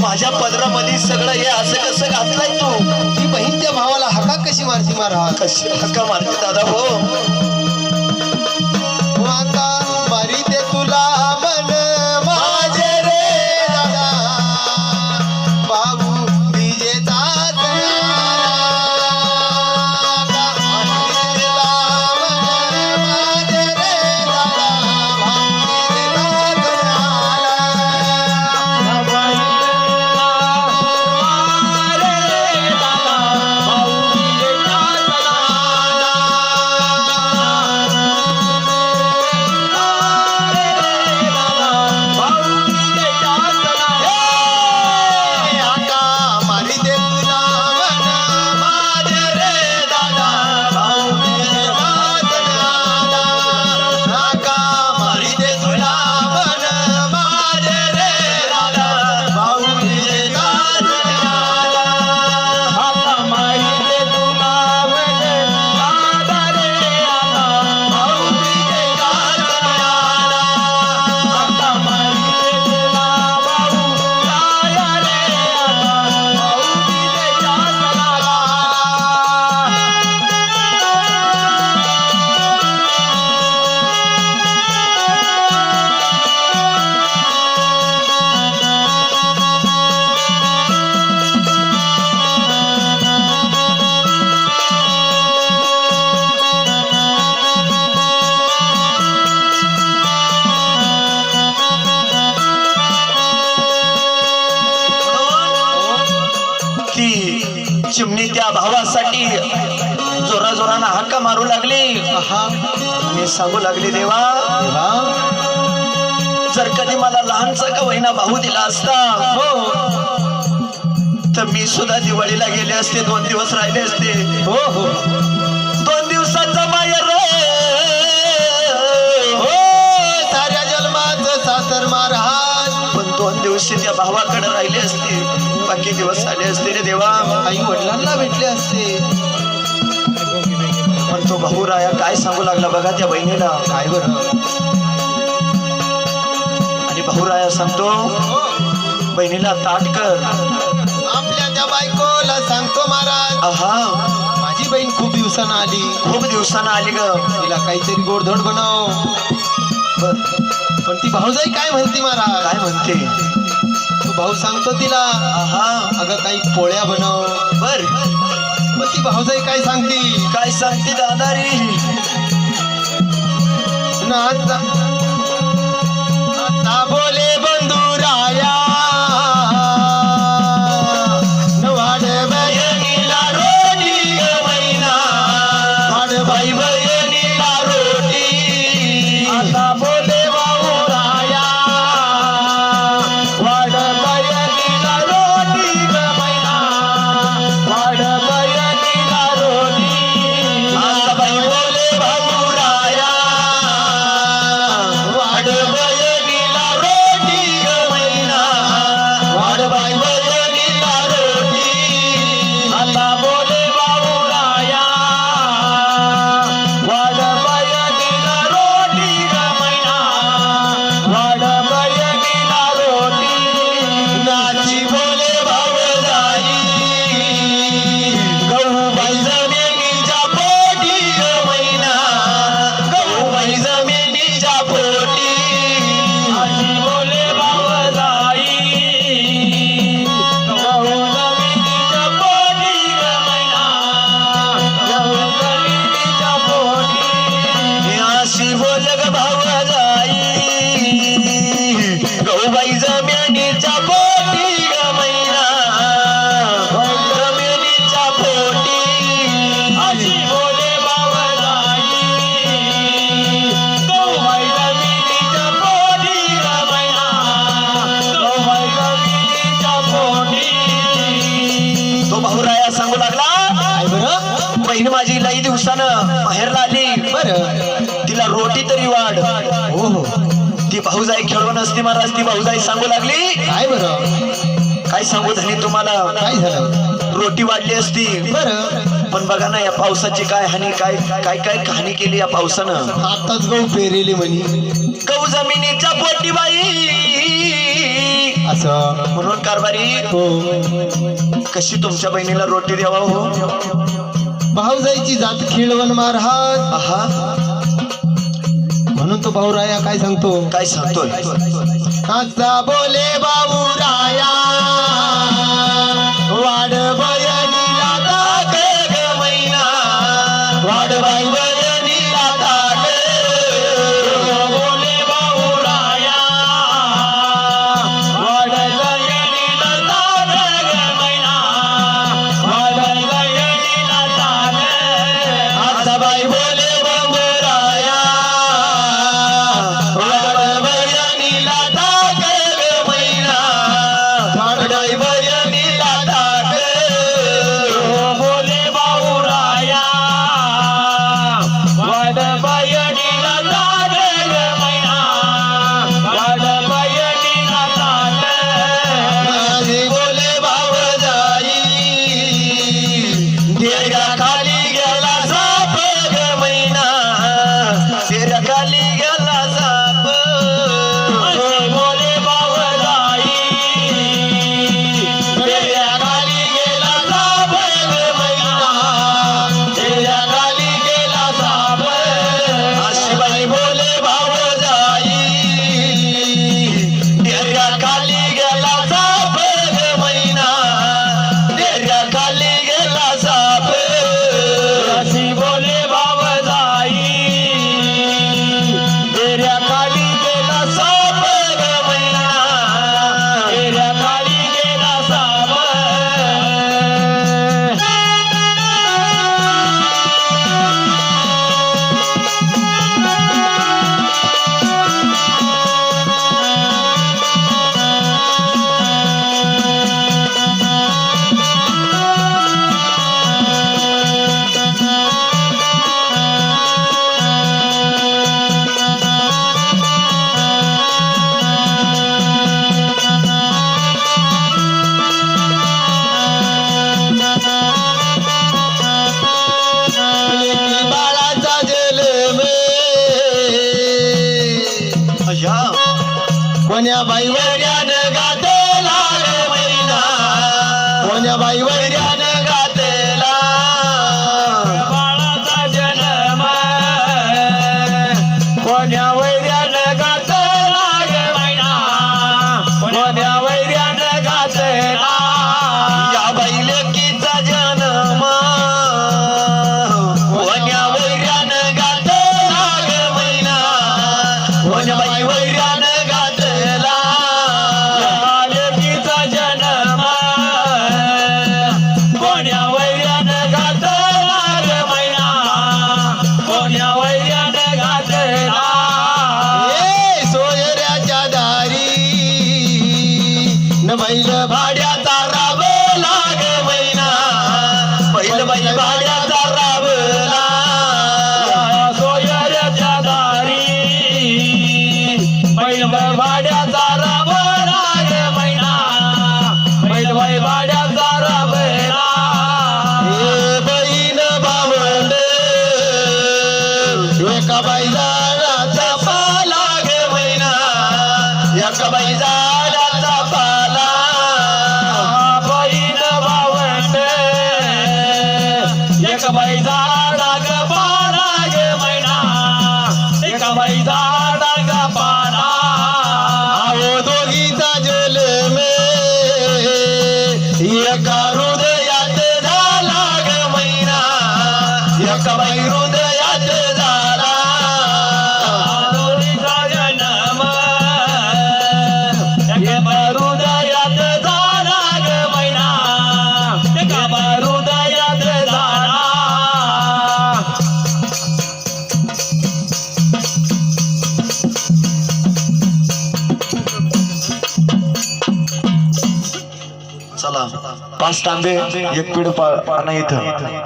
माझ्या पदरामध्ये सगळं हे असं कसं घातलंय तू? ही बहीण त्या भावाला हका कशी मारती मारा? कशी हका मारते दादा हो, हो आता ती चिमणी त्या भावासाठी जोरा जोरानं हाका मारू लागली. आणि सांगू लागली देवा जर कधी मला लहानचा का वहिना भाऊ दिला असता हो. तर मी सुद्धा दिवाळीला गेले असते दोन दिवस राहिले असते. हो हो. दोन दिवसाचा बाहेर हो साऱ्या जन्माचं सासर महाराज. पण दोन दिवशी त्या भावाकडे राहिले असते. बाकी दिवस आले असते रे देवा. आई वडिलांना भेटले असते. पण तो भाऊ राया काय सांगू लागला बघा त्या बहिणीला. काय बरं? आणि भाऊ राया सांगतो बहिणीला ताट कर. आपल्या त्या बायकोला सांगतो महाराज. आहा. माझी बहीण खूप दिवसानं आली. खूप दिवसानं आली ग. तिला काहीतरी गोडधोड बनव. बर. पण ती भाऊजाई काय म्हणते महाराज? काय म्हणते? भाऊ सांगतो तिला अगं काही पोळ्या बनव. बर. मग ती भाऊजाई काय सांगती? काय सांगते दादा रे नाचा नाचा बोले बंधुराया वाढ मला सांगू लागला? बहीण माझी लई दिवसानं बाहेरला आली बर. तिला रोटी तरी वाढ. हो हो. ती भाऊजाई खेळवण असती महाराज ती भाऊजाई सांगू लागली? काय बर? काय सांगू झाली तुम्हाला? काय झालं? रोटी वाढली असती. बर. पण बघा ना या पावसाची काय हानी काय काय काय कहाणी केली या पावसानं? आताच गहू पेरेली म्हणी. गहू जमिनीच्या पोटी बाई असं? म्हणून कारभारी. हो. कशी तुमच्या बहिणीला रोटी द्यावा हो? भाऊजाईची जात खिळवण मार हा म्हणून तो भाऊ राया काय सांगतो? काय सांगतोय? बोले बाबूराया আমি বলে মনিয়া ভাই सबाई झाडाचा पाला बैल बावंड एक बाई झाडा ग पाला. गे एका हृदय तांबे एक पीड पाळ आणि इथं.